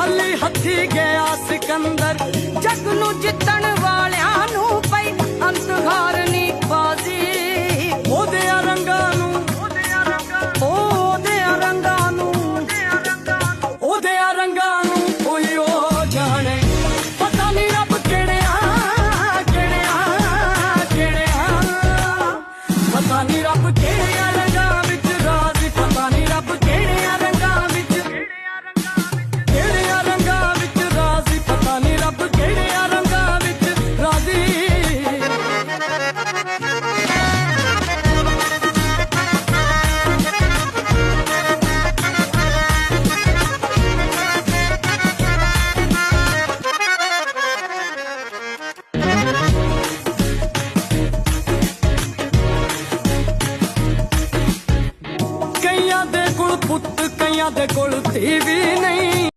ਖਾਲੀ ਹੱਥੀ ਗਿਆ ਸਿਕੰਦਰ। ਜਗ ਨੂੰ ਜਿੱਤਣ ਵਾਲਿਆਂ ਨੂੰ ਪਈ ਅੰਤ ਹਾਰਨੀ ਬਾਜ਼ੀ ਉਹਦੇ ਰੰਗਾਂ ਨੂੰ ਉਹਦੇ ਰੰਗਾਂ ਨੂੰ ਉਹਦੇ ਰੰਗਾਂ ਨੂੰ ਕੋਈ ਉਹ ਜਾਣੇ। ਪਤਾ ਨਹੀਂ ਰੱਬ ਕਿਹੜਿਆ ਕਿਹੜਿਆ ਕਿਹੜਿਆ। ਪਤਾ ਨਹੀਂ ਰੱਬ ਕਿਹੜਿਆ ਕਈਆਂ ਦੇ ਕੋਲ ਪੁੱਤ ਕਈਆਂ ਦੇ ਕੋਲ ਧੀ ਵੀ ਨਹੀਂ।